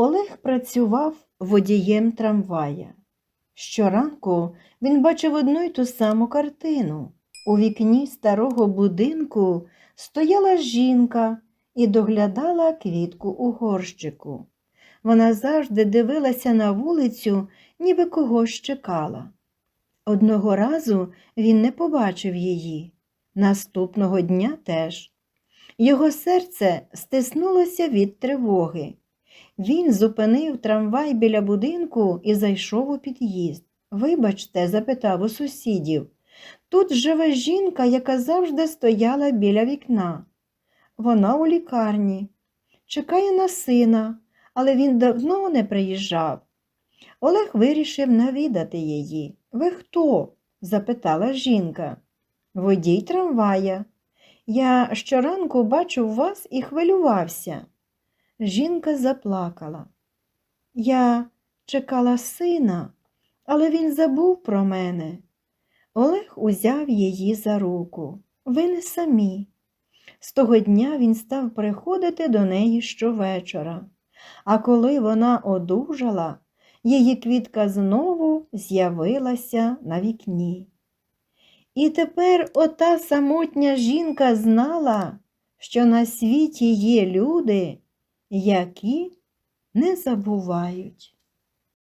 Олег працював водієм трамвая. Щоранку він бачив одну й ту саму картину. У вікні старого будинку стояла жінка і доглядала квітку у горщику. Вона завжди дивилася на вулицю, ніби когось чекала. Одного разу він не побачив її, наступного дня теж. Його серце стиснулося від тривоги. Він зупинив трамвай біля будинку і зайшов у під'їзд. Вибачте, запитав у сусідів. Тут живе жінка, яка завжди стояла біля вікна. Вона у лікарні. Чекає на сина, але він давно не приїжджав. Олег вирішив навідати її. Ви хто? запитала жінка. Водій трамвая. Я щоранку бачив вас і хвилювався. Жінка заплакала. Я чекала сина, але він забув про мене. Олег узяв її за руку. Ви не самі. З того дня він став приходити до неї щовечора. А коли вона одужала, її квітка знову з'явилася на вікні. І тепер ота самотня жінка знала, що на світі є люди, які не забувають.